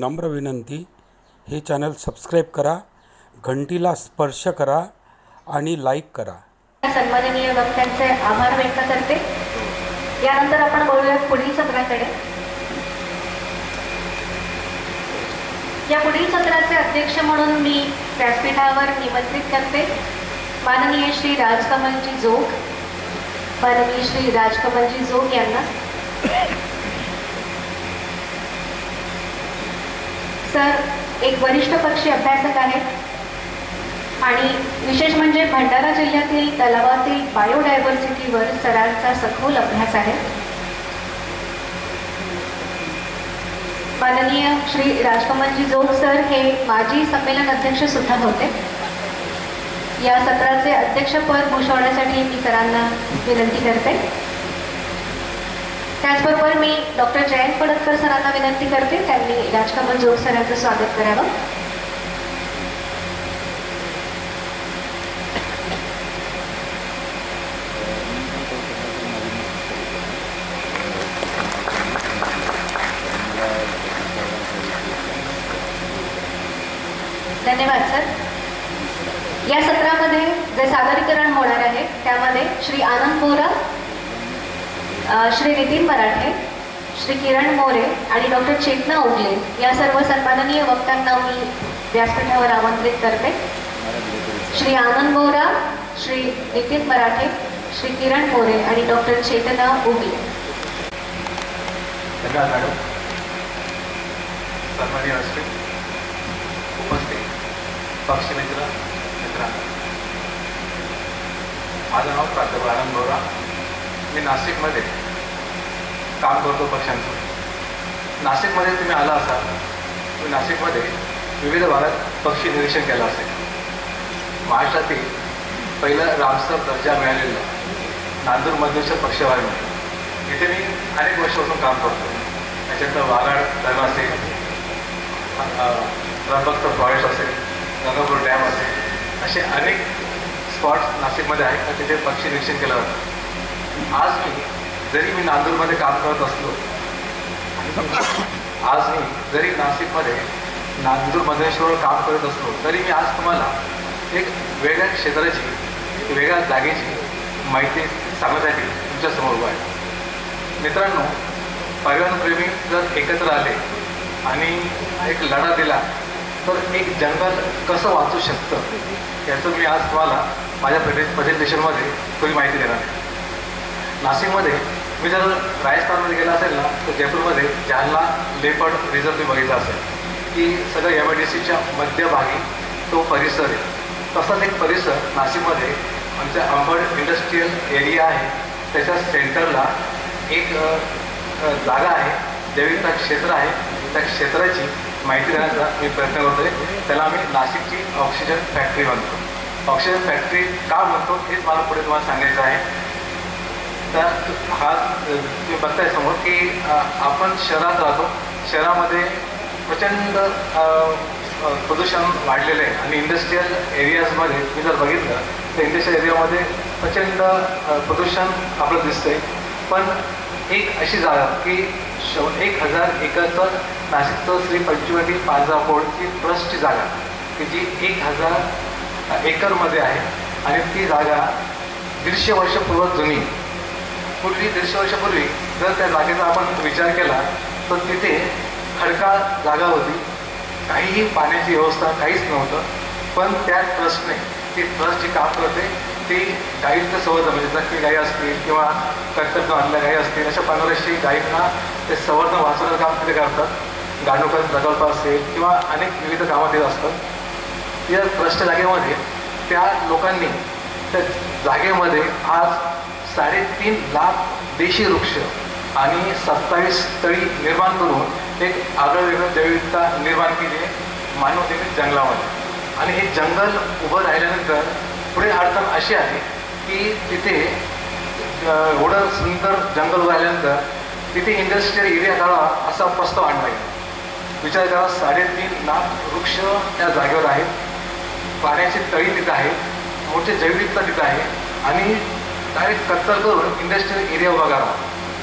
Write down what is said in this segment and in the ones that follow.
नम्र विनंती हे चॅनल सबस्क्राईब करा घंटीला स्पर्श करा आणि लाईक करा. सन्माननीय वक्त्यांचे आभार व्यक्त करते. यानंतर आपण बोलूया पुढील सत्राकडे. या पुढील सत्राचे अध्यक्ष म्हणून मी व्यासपीठावर निमंत्रित करते. माननीय श्री राजकमलजी जोग माननीय श्री राजकमलजी जोग यांना. सर एक वरिष्ठ पक्षी अभ्यासक आहेत. आणि विशेष म्हणजे भंडारा जिल्ह्यातील तलावातील बायोडायव्हर्सिटीवर सरांचा सखोल अभ्यास आहे. माननीय श्री राजकमलजी जोग सर हे माजी संमेलन अध्यक्ष सुद्धा होते. या सत्राचे अध्यक्षपद भूषवण्यासाठी मी सरांना विनंती करते. त्याचबरोबर मी डॉक्टर जयंत पडतकर सरांना विनंती करते त्यांनी राजकमल जोग सरांचं स्वागत करावं. धन्यवाद सर. या सत्रामध्ये जे सादरीकरण होणार आहे त्यामध्ये श्री आनंद बोरा श्री नितीन मराठे श्री किरण मोरे आणि डॉक्टर चेतना उगले या सर्व सन्माननीय वक्त्यांना मी व्यासपीठावर आमंत्रित करते. श्री आनंद बोरा श्री नितीन मराठे श्री किरण मोरे आणि डॉक्टर चेतना उगले. असते उपस्थित पक्षमित्र मित्रांनो माझं नाव प्राध्यापक आनंद बोरा. मी नाशिकमध्ये काम करतो पक्ष्यांचं. नाशिकमध्ये तुम्ही आला असाल तुम्ही नाशिकमध्ये विविध भागात पक्षी निरीक्षण केलं असेल. महाराष्ट्रातील पहिलं रामसर दर्जा मिळालेलं नांदूर मध्येश्वर पक्षवाहिनी इथे मी अनेक वर्षापासून काम करतो. त्याच्यातलं वाघाड धरण असेल त्र्यंबकचं फॉरेस्ट असेल गंगापूर डॅम असेल असे अनेक स्पॉट्स नाशिकमध्ये आहेत तर तिथे पक्षी निरीक्षण केलं जातं. आज मी जरी मी नांदूरमध्ये काम करत असलो आज मी जरी नाशिकमध्ये नांदूर मधेश्वर काम करत असलो तरी मी आज तुम्हाला एक वेगळ्या क्षेत्राची एक वेगळ्या जागेची माहिती सांगण्यासाठी तुमच्यासमोर उभा आहे. मित्रांनो पर्यावरणप्रेमी जर एकत्र आले आणि एक लढा दिला तर एक जंगल कसं वाचू शकतं याचं मी आज तुम्हाला माझ्या प्रेझेंटेशनमध्ये थोडी माहिती देणार आहे. नाशिकमध्ये मी जर राजस्थानमध्ये गेला असेल ना तर जयपूरमध्ये जालना लेपर्ड रिझर्व मी बघितला असेल. की सगळं एम आय डी सीच्या मध्यभागी तो परिसर आहे. तसाच एक परिसर नाशिकमध्ये आमच्या अंबड इंडस्ट्रीयल एरिया आहे. त्याच्या सेंटरला एक जागा आहे. देवीचा क्षेत्र आहे. त्या क्षेत्राची माहिती देण्याचा मी प्रयत्न करतो आहे त्याला आम्ही नाशिकची ऑक्सिजन फॅक्टरी म्हणतो. ऑक्सिजन फॅक्टरी का म्हणतो हेच मला पुढे तुम्हाला सांगायचं आहे. त्या हा अ, बघताय समोर की आपण शहरात राहतो. शहरामध्ये प्रचंड प्रदूषण वाढलेलं आहे. आणि इंडस्ट्रीयल एरियाजमध्ये मी जर बघितलं तर इंडस्ट्रीयल एरियामध्ये प्रचंड प्रदूषण आपलं दिसतंय. पण एक अशी जागा की श एक हजार एकरचं नाशिकचं श्री पंचवटी पांजरापोळची ट्रस्टची जागा की जी एक हजार एकरमध्ये आहे. आणि ती जागा दीडशे वर्षपूर्व जुनी. पूर्वी दीडशे वर्षापूर्वी जर त्या जागेचा आपण विचार केला तर तिथे खडकाळ जागा होती. काहीही पाण्याची व्यवस्था काहीच नव्हतं. पण त्या ट्रस्टने ती ट्रस्ट जी काम करते ती गाईडचं संवर्धन म्हणजे जखमी गायी असतील किंवा कर्तव्य आणल्या गायी असतील अशा पंधराशे गायींना ते संवर्धन वाचवण्याचं काम तिथे करतात. गाणोकर प्रकल्प असेल किंवा अनेक विविध कामात येत असतात या ट्रस्ट जागेमध्ये त्या लोकांनी त्या जागेमध्ये आज साडेतीन लाख देशी वृक्ष आणि सत्तावीस तळी निर्माण करून एक आगळवेगळं जैविकता निर्माण केली आहे मानवनिर्मित जंगलामध्ये. आणि हे जंगल उभं राहिल्यानंतर पुढे अडचण अशी आहे की तिथे एवढं सुंदर जंगल उभं राहिल्यानंतर तिथे इंडस्ट्रियल एरिया काढा असा प्रस्ताव आणला आहे विचार करा साडेतीन लाख वृक्ष त्या जागेवर आहेत. पाण्याची तळी तिथं आहे मोठे जैविकता तिथं आहे. आणि डायरेक्ट कत्तर करून इंडस्ट्रियल एरिया उभा करावा.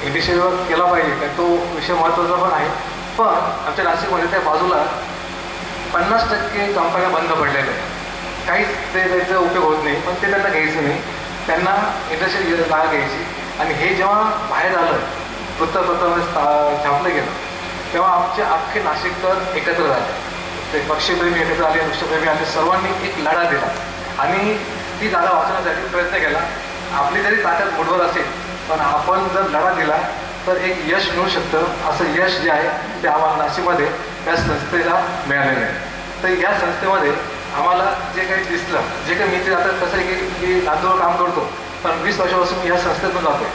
इंडस्ट्रियल केला पाहिजे कारण तो विषय महत्त्वाचा पण आहे. पण आमच्या नाशिकमध्ये त्या बाजूला पन्नास टक्के कंपन्या बंद पडलेल्या आहेत. काहीच ते त्याचा उपयोग होत नाही पण ते त्यांना घ्यायचं नाही. त्यांना इंडस्ट्रियल जागा घ्यायची. आणि हे जेव्हा बाहेर आलं वृत्तपत्रामध्ये स्था- छापलं गेलं तेव्हा आमचे अख्खे नाशिककर एकत्र झाले. ते पक्षीप्रेमी एकत्र आले वृक्षप्रेमी आले सर्वांनी एक लढा दिला. आणि ती जागा वाचवण्यासाठी प्रयत्न केला. आपली जरी ताकद मुठभर असेल पण आपण जर लढा दिला तर एक यश मिळू शकतं. असं यश जे आहे ते आम्हाला नाशिकमध्ये त्या संस्थेला मिळालेलं आहे. तर या संस्थेमध्ये आम्हाला जे काही दिसलं जे काही मी ते आता कसं आहे की मी नांदूर काम करतो पण वीस वर्षापासून मी या संस्थेतून जातो.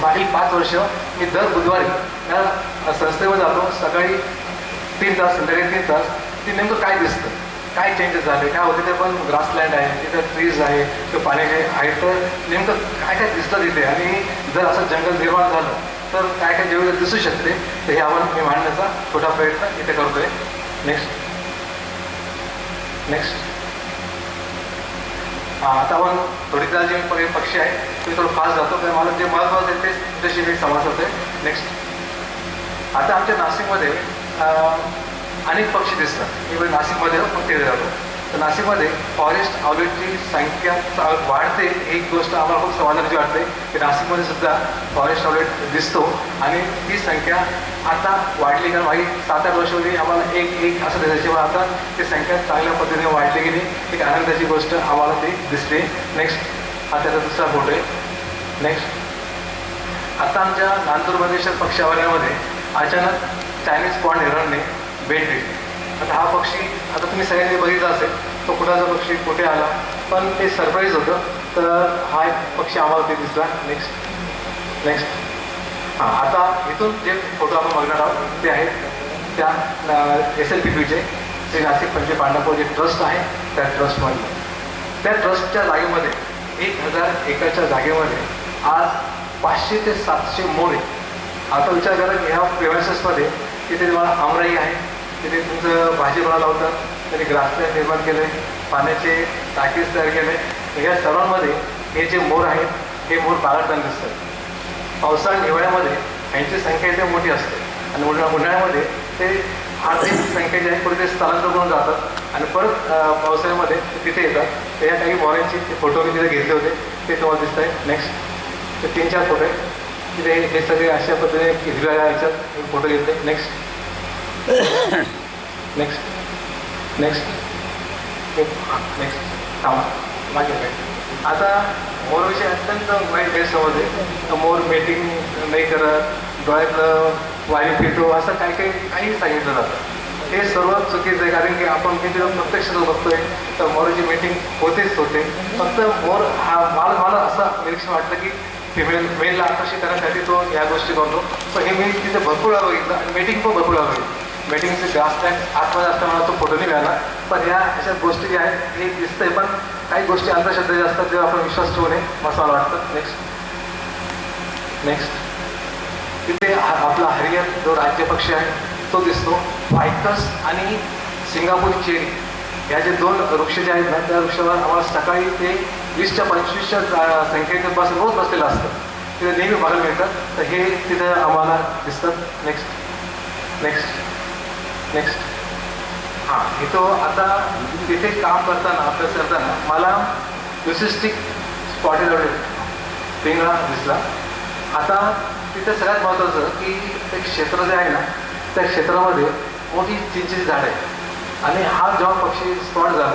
मागील पाच वर्ष मी दर बुधवारी या संस्थेवर जातो. सकाळी तीन तास संध्याकाळी तीन तास. ती नेमकं काय दिसतं? काय चेंजेस झाले? काय होते? ते पण ग्रासलँड आहे. तिथं ट्रीज आहे किंवा पाण्याचे आहे तर नेमकं काय काय दिसतं तिथे? आणि जर असं जंगल निर्माण झालं तर काय काय जेवढं दिसू शकते? तर हे आपण मी मांडण्याचा छोटा प्रयत्न इथे करतोय. नेक्स्ट नेक्स्ट आता आपण थोडीदा जे पक्षी आहे ते थोडं फास्ट जातो तर मला जे महत्त्वाचं आहे तेच तुमच्याशी मी समाज होते नेक्स्ट आता आमच्या नाशिकमध्ये अनेक पक्षी दिसतात. मी नाशिकमध्ये पण तिथे जातो नाशिकमध्ये फॉरेस्ट ऑडिटची संख्या वाढते ही एक गोष्ट आम्हाला खूप समाधानाची वाटते की नाशिकमध्ये सुद्धा फॉरेस्ट ऑडिट दिसतो आणि ती संख्या आता वाढली. कारण मागे सात आठ वर्षापूर्वी आम्हाला एक एक असं दिसायचे पण आता ती संख्या चांगल्या पद्धतीने वाढली गेली एक आनंदाची गोष्ट आम्हाला ती दिसते नेक्स्ट हा त्याचा दुसरा फोटो आहे. नेक्स्ट आता आमच्या नांदूर प्रदेशात पक्षी अचानक चायनीज पॉन्ड हिरणने भेट दिली आता हा पक्षी आता तुम्ही सगळ्यांनी बघितला असेल तो कुठाचा पक्षी कुठे आला? पण ते सरप्राईज होतं. तर हा एक पक्षी आम्हाला ते दिसला. नेक्स्ट नेक्स्ट हां आता इथून जे फोटो आपण बघणार आहोत ते आहेत त्या एस एल पी पीचे श्री नाशिक पंचे पांडवपूर जे ट्रस्ट आहे त्या ट्रस्टमधलं त्या ट्रस्टच्या जागेमध्ये एक हजार एकरच्या जागेमध्ये आज पाचशे ते सातशे मोरे. आता विचार करा की ह्या प्रेमायसेसमध्ये तिथे तुम्हाला आमराई आहे? तिथे तुमचं भाजीपाला लावतात त्यांनी ग्रासलँड निर्माण केलं आहे पाण्याचे टाकीज तयार केले. या सर्वांमध्ये हे जे मोर आहेत हे मोर बाळगताना दिसतात. पावसाळ्या हिवाळ्यामध्ये यांची संख्या इथे मोठी असते. आणि उन्हा उन्हाळ्यामध्ये ते आर्थिक संख्या जी आहे पुढे ते स्थलांतर करून जातात. आणि परत पावसाळ्यामध्ये ते तिथे येतात. तर या काही मोरांची फोटो मी तिथे घेतले होते. ते तुम्हाला दिसत आहे. नेक्स्ट ते तीन चार फोटो आहेत. तिथे हे सगळे अशा पद्धतीने हिरव्या याच्यात फोटो घेतले. नेक्स्ट नेक्स्ट नेक्स्ट नेक्स्ट थांबा. मागे आता मोरविषयी अत्यंत वाईट गैरसमज आहे तर मोर मेटिंग नाही करत डोळ्यातलं वायू फिटो असं काही काही काही सांगितलं जातं. हे सर्व चुकीचं आहे कारण की आपण किती प्रत्यक्ष बघतोय तर मोराची मीटिंग होतेच होते. फक्त मोर हा माल मला असं निरीक्षण वाटतं की फिमेल मेलला आकर्षित करण्यासाठी तो या गोष्टी करतो. सो हे मी तिथे भरपूर वेळा बघितलं आणि मीटिंग पण भरपूर वेळा बघितलं. मीटिंगचे जास्त आहे आतमध्ये असताना तो फोटो नाही मिळाला. पण या अशा गोष्टी ज्या आहेत हे दिसतंय पण काही गोष्टी अंधश्रद्धेच्या असतात तेव्हा आपण विश्वास ठेवू नये असं मला वाटतं. नेक्स्ट नेक्स्ट तिथे आपला हरियर जो राज्य पक्षी आहे तो दिसतो. फायकस आणि सिंगापूर चेरी या जे दोन वृक्ष जे आहेत ना त्या वृक्षावर आम्हाला सकाळी ते वीसच्या पंचवीसच्या संख्येच्या बस रोज बसलेलं असतं. तिथे नेहमी बघायला मिळतं. तर हे तिथे आम्हाला दिसतं नेक्स्ट नेक्स्ट नेक्स्ट हां इथं आता तिथे काम करताना अभ्यास करताना मला लुसिस्टिक स्पॉटेड पिंगळा दिसला. आता तिथे सगळ्यात महत्त्वाचं की ते क्षेत्र जे आहे ना त्या क्षेत्रामध्ये मोठी चिंचेची झाड आहे. आणि हा जेव्हा पक्षी स्पॉट झाला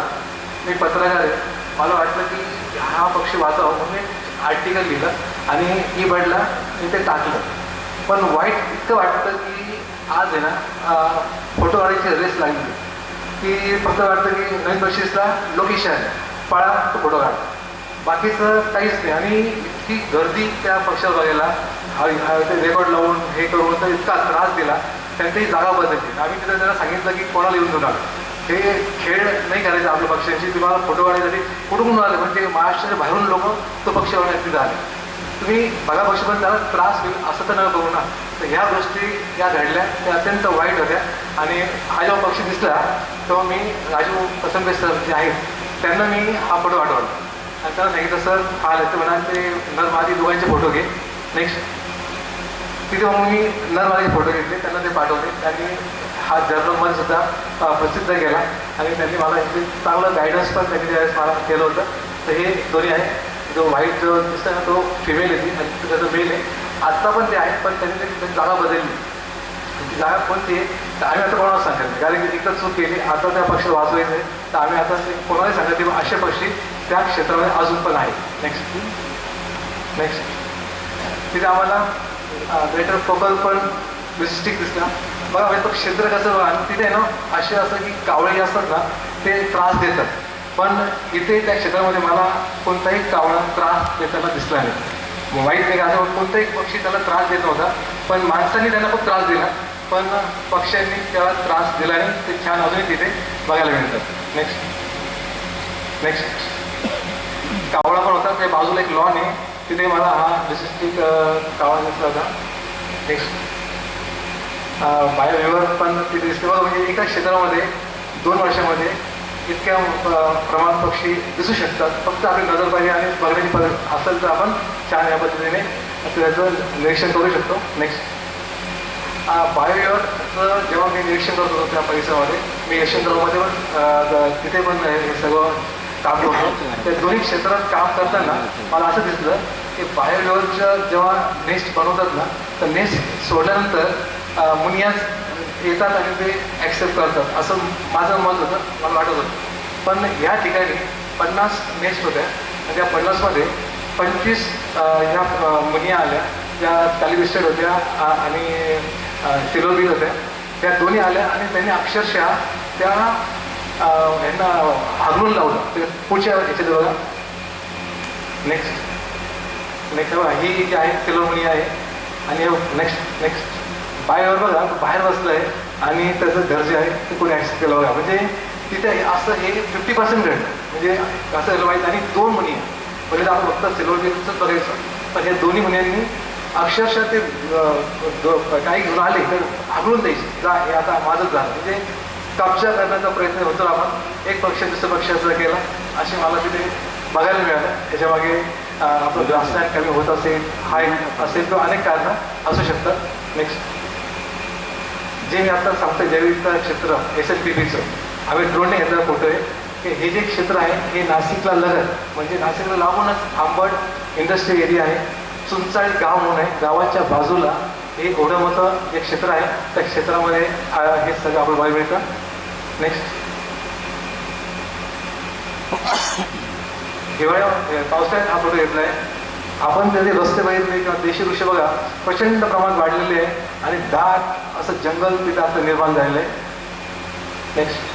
मी पत्रकार आहे मला वाटलं की हा पक्षी वाचावा म्हणून मी आर्टिकल लिहिलं आणि ई बर्डला मी ते टाकलं. पण वाईट इतकं वाटतं की आज आहे ना फोटो काढायची रेस लागली. की फक्त वाटतं की नवीन बक्षीसला लोकेशन पळा तो फोटो काढ. बाकीचं काहीच नाही. आणि इतकी गर्दी त्या पक्षाला बघायला ते रेकॉर्ड लावून हे करून तर इतका त्रास दिला. त्यांनी जागा बदलली. आम्ही तिथे त्यांना सांगितलं की कोणाला येऊन देऊ हे खेळ नाही करायचं आपल्या पक्षांशी. तुम्हाला फोटो काढण्यासाठी कुठून आले म्हणजे महाराष्ट्राच्या बाहेरून लोक तो पक्ष बघण्यासाठी तिथे आले. तुम्ही बघा पक्ष पण त्याला त्रास होईल असं तर न करू ना. तर ह्या गोष्टी या घडल्या. त्या अत्यंत वाईट होत्या. आणि हा जेव्हा पक्षी दिसला तेव्हा मी राजू कसंबे सर जे आहेत त्यांना मी हा फोटो पाठवला. आणि त्यांना सांगितलं सर हा लक्ष ते म्हणा ते नरमादी दोघांचे फोटो घे. नेक्स्ट तिथे मग मी नरमादीचे फोटो घेतले त्यांना ते पाठवले. आणि हा जर्नलमध्ये सुद्धा प्रसिद्ध केला. आणि त्यांनी मला इथे चांगलं गायडन्स पण त्यांनी त्यावेळेस मला केलं होतं. तर हे दोन्ही आहे. जो व्हाईट जो दिसतो ना तो फिमेल येते आणि त्याचं मेल आहे. आत्ता पण ते आहेत पण त्यांनी त्यांची जागा बदलली. ती जागा कोणती आहे तर आम्ही आता कोणाला सांगत नाही. कारण की एकदा चूक केली आता त्या पक्षाला वाचवायचं आहे. तर आम्ही आता ते कोणालाही सांगत नाही असे पक्षी त्या क्षेत्रामध्ये अजून पण आहेत. नेक्स्ट नेक्स्ट तिथे आम्हाला ग्रेटर फोकल पण विस्टिक दिसला. बघा म्हणजे तो क्षेत्र कसं आणि तिथे ना असे असं की कावळे असतात ना ते त्रास देतात. पण इथे त्या क्षेत्रामध्ये मला कोणताही कावळा त्रास देताना दिसला नाही. वाईट नाही का असं कोणताही पक्षी त्याला त्रास देत नव्हता. पण माणसांनी त्यांना खूप त्रास दिला. पण पक्ष्यांनी त्याला त्रास दिला आणि ते छान अजूनही तिथे बघायला मिळतात. नेक्स्ट नेक्स्ट कावळा पण होता. त्या बाजूला एक लॉन आहे. तिथे मला हा डिसिस्टिक कावळा दिसला होता. नेक्स्ट बायोव्हिवर पण तिथे दिसते. बघा म्हणजे एका क्षेत्रामध्ये दोन वर्षामध्ये इतक्या प्रमाणात पक्षी दिसू शकतात. फक्त आपली नजर पाहिजे आणि बघण्याची पद्धत असेल तर आपण छान या पद्धतीने त्याचं निरीक्षण करू शकतो. नेक्स्ट बायोचं जेव्हा मी निरीक्षण करत होतो त्या परिसरामध्ये मी यशवंतरावमध्ये पण तिथे पण हे सगळं काम करतो त्या दोन्ही क्षेत्रात काम करताना मला असं दिसलं की बायोव्हिवरचं जेव्हा नेस्ट बनवतात ना तर नेस्ट सोडल्यानंतर अ, मुनियास येतात आणि ते ॲक्सेप्ट करतात. असं माझं मत होतं मला वाटत होतं. पण या ठिकाणी पन्नास मेस होत्या. आणि त्या पन्नासमध्ये पंचवीस ह्या अ, मुनिया आल्या ज्या तालिबिस्टर होत्या आणि सिलोबी होत्या त्या दोन्ही आल्या आणि त्यांनी अक्षरशः त्या ह्यांना यांना हागलून लावलं. ते पुढच्या याच्यात बघा. नेक्स्ट नेक्स्ट ही जी आहे सिलोमुनिया आहे. आणि नेक्स्ट नेक्स्ट बाहेर बघा बाहेर बसलं आहे आणि त्याचं घर जे आहे ते कोणी ॲक्सेप्ट केलं बघा. म्हणजे तिथे असं हे फिफ्टी पर्सेंट घडलं म्हणजे असं झालं माहीत आणि दोन मुनी म्हणजे आपण फक्त सिल्वरचं बघायचं पण या दोन्ही मुनियांनी अक्षरशः ते काही घेऊन आले तर आगळून द्यायचे. जा हे आता माझंच झालं. म्हणजे कब्जा करण्याचा प्रयत्न होतो आपण. एक पक्ष दुसऱ्या पक्षाचा केला. असे मला तिथे बघायला मिळालं. त्याच्यामागे आपलं ग्रासलँड कमी होत असेल हाय असेल किंवा अनेक कारणं असू शकतात. नेक्स्ट जे मी आता सांगतो जैविकता क्षेत्र एस एस पी बीचं आम्ही ड्रोनने घेतला फोटो आहे. की हे जे क्षेत्र आहे हे नाशिकला लगत. म्हणजे नाशिकला लागूनच आंबड इंडस्ट्री एरिया आहे. चुंचाळी गाव म्हणून आहे. गावाच्या बाजूला हे एवढं मोठं जे क्षेत्र आहे त्या क्षेत्रामध्ये हे सगळं आपण बघायला मिळतं. नेक्स्ट हिवाळ्या पावसाळ्यात हा फोटो घेतला आहे आपण त्याचे रस्ते बघितले किंवा देशी दृश्य बघा प्रचंड प्रमाणात वाढलेले आहे. आणि दाट असं जंगल तिथं आता निर्माण झालेलं आहे. नेक्स्ट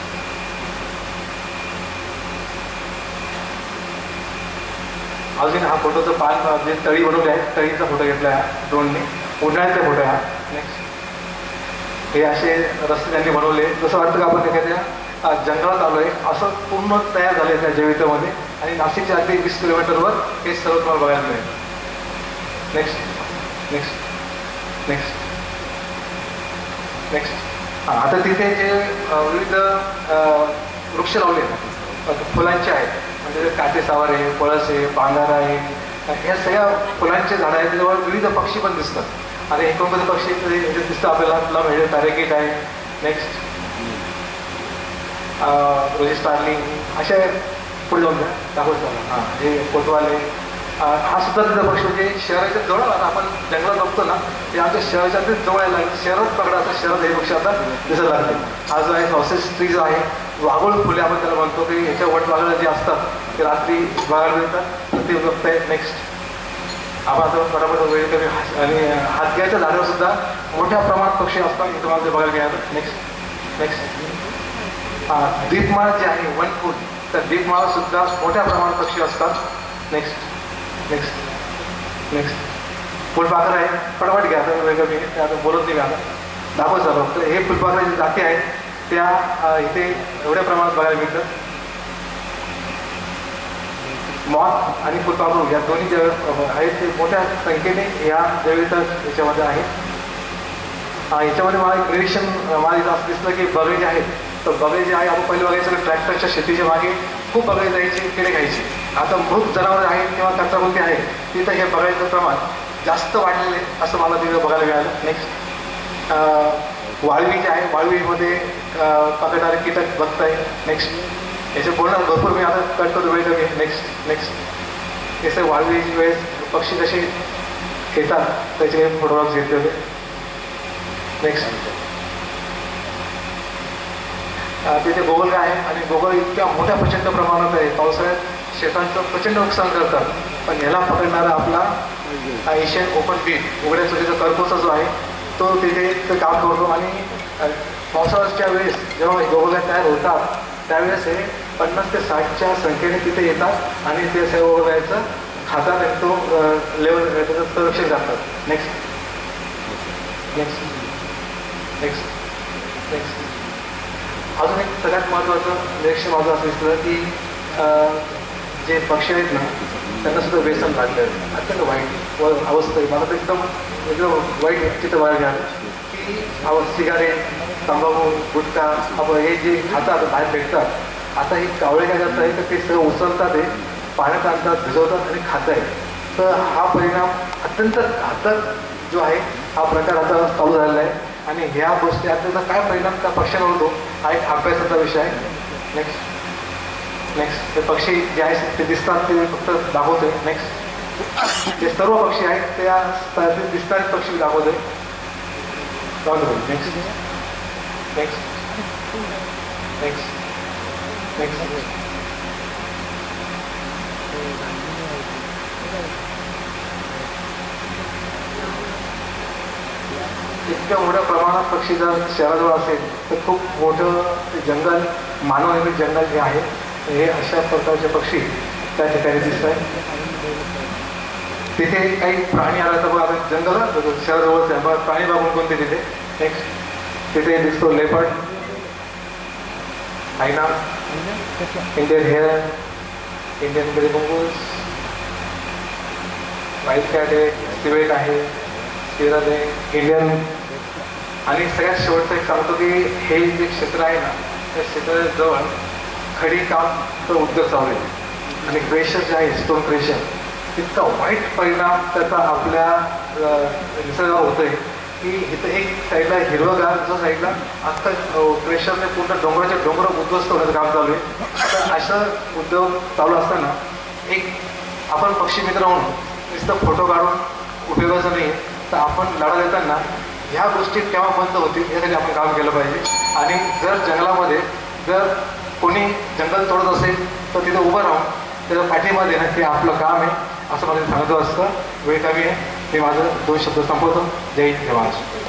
अजून हा फोटोचं पान जे तळी बनवले आहे तळीचा फोटो घेतला आहे ड्रोनने. उन्हाळ्याचा फोटो आहे हा. नेक्स्ट हे असे रस्ते त्यांनी बनवले. जसं वाटतं का आपण एखाद्या जंगलात आलो आहे असं पूर्ण तयार झालं आहे त्या जेवितामध्ये आणि नाशिकच्या अगदी वीस किलोमीटरवर हे सर्व तुम्हाला बघायला मिळेल. नेक्स्ट नेक्स्ट नेक्स्ट नेक्स्ट हां आता तिथे जे विविध वृक्ष लावले आहेत, फुलांचे आहेत. म्हणजे काटे सावर आहे पळस आहे पांगार आहे. ह्या सगळ्या फुलांचे झाडं आहेत. त्याच्यावर विविध पक्षी पण दिसतात. आणि एकोणपद पक्षी दिसतं आपल्याला म्हणजे हे आहे नेक्स्ट रोजी स्टार्लिंग असे पुढे जाऊन द्या. दाखवत चालू हां हे कोतवाले हा सुद्धा तिथं पक्ष म्हणजे शहराच्या जवळ आपण जंगलात बघतो ना ते आमच्या शहराच्या अगदी जवळ यायला लागले शहरात पकडा असं शहरात हे पक्ष आता दिसत लागते हा जो आहे हॉसेस ट्रीज जो आहे. वाघोळ फुले आपण त्याला म्हणतो की ह्याच्या वटवागळं जे असतात ते रात्री बघायला मिळतात तर ते आहेत नेक्स्ट आपण आता फटाफट वेळ कमी हात- आणि हातग्याच्या झाडावर सुद्धा मोठ्या प्रमाणात पक्षी असतात हे तुम्हाला बघायला मिळालं नेक्स्ट नेक्स्ट हा, दीपमाळा जे आहे वन फूड तर दीपमाळा सुद्धा मोठ्या प्रमाणात पक्षी असतात. नेक्स्ट नेक्स्ट नेक्स्ट फुलपाखर आहे फटाफट घ्या. आता वेगळं मी आता बोलत नाही मी आता दाखवत झालं तर हे फुलपाखराच्या जाती आहेत. त्या इथे एवढ्या प्रमाणात बघायला मिळतं. मॉथ आणि फुलपाखरू या दोन्ही जे आहेत. ते मोठ्या संख्येने या जैविक याच्यामध्ये आहेत याच्यामध्ये मला एक निरीक्षण मला इथं असं दिसलं की बगळे जे आहेत तर बगळे जे आहे आपण पहिले बघायचं ट्रॅक्टरच्या शेतीच्या मागे खूप बगळे जायचे किडे खायचे. आता मृत जनावर आहेत किंवा कचराकुंती आहे तिथं हे बघायचं प्रमाण जास्त वाढलेले असं मला तिथं बघायला मिळालं. नेक्स्ट वाळवी जे आहे वाळवीमध्ये पकडणारे कीटक बघताय. नेक्स्ट याचे बोलणार भरपूर मी आता कट करतो वेळ कमी नेक्स्ट नेक्स्ट हे वाळवी वेळेस पक्षी जसे येतात त्याचे फोटोग्राफ्स घेतले होते. नेक्स्ट तिथे गोगल आहे? आणि गोगल इतक्या मोठ्या प्रचंड प्रमाणात आहे. पावसाळ्यात शेतांचं प्रचंड नुकसान करतात. पण याला पकडणारा आपला हा एशियन ओपन बीट उघड्या चुकीचा कर्कोचा जो आहे तो तिथे काम करतो. आणि अ, पावसाळ्याच्या वेळेस जेव्हा गोगोल्या तयार होतात त्यावेळेस हे पन्नास ते साठच्या संख्येने तिथे येतात आणि ते सर्व खातात आणि तो लेवल त्याचं संरक्षण करतात. नेक्स्ट नेक्स्ट नेक्स्ट नेक्स्ट अजून एक सगळ्यात महत्त्वाचं निरीक्षण माझं असं दिसलं की जे पक्षी आहेत ना त्यांना सुद्धा व्यसन लागलं. आहे अत्यंत वाईट व अवस्था आहे. मला तर एकदम एकदम वाईट चित्र बघायला मिळालं. की अहो सिगारेट तंबाखू गुटखा आपण हे जे खातात बाहेर भेटतात आता हे कावळे काय करत आहे तर ते सगळं उचलतात आहे पाण्यात आणतात भिजवतात आणि खात आहे तर हा परिणाम अत्यंत घातक जो आहे हा प्रकार आता चालू झालेला आहे. आणि ह्या गोष्टी आता काय परिणाम त्या पक्ष्यांवर होतो हा एक अभ्यासाचा विषय आहे. नेक्स्ट नेक्स्ट ते पक्षी जे आहेत ते दिसतात ते फक्त दाखवतोय. नेक्स्ट जे सर्व पक्षी आहेत त्या ते दिसणारे पक्षी दाखवतोय. नेक्स्ट नेक्स्ट नेक्स्ट नेक्स्ट इतक्या मोठ्या प्रमाणात पक्षी जर शहराजवळ असेल तर खूप मोठं ते जंगल मानवनिर्मित जंगल जे आहे हे अशा प्रकारचे पक्षी त्या ठिकाणी दिसत आहेत तिथे काही प्राणी आला तर बघा आता जंगल शहराजवळच आहे. बघा प्राणी बघून कोणते तिथे? नेक्स्ट तिथे दिसतो leopard hyena Indian hare Indian grey mongoose white cat आहे. सिवेट आहे. सिरल आहे. इंडियन आणि सगळ्यात शेवटचं एक सांगतो की हे जे क्षेत्र आहे ना त्या क्षेत्राजवळ खडी कामचं उद्योग चालू आहे आणि क्रेशर जे आहे स्टोन क्रेशर इतका वाईट परिणाम त्याचा आपल्या निसर्गावर निसर्गावर होतोय. की इथं एक साईडला हिरवगार जो साईडला आत्ता प्रेशरने पूर्ण डोंगराच्या डोंगर उद्ध्वस्त होण्याचं काम चालू आहे. तर असं उद्योग चालू असताना एक आपण पक्षी मित्र म्हणून नुसतं फोटो काढून उपयोगाचं नाही तर आपण लढा देताना ह्या गोष्टी केव्हा बंद होतील यासाठी आपण काम केलं पाहिजे. आणि जर जंगलामध्ये जर कोणी जंगल तोडत असेल तर तिथं उभं राहून त्याला पाठिंबा देणं हे आपलं काम आहे असं मला सांगतो असतं. वेळ कमी आहे. हे माझं दोन शब्द संपवतो. जय हिंद महाराष्ट्र.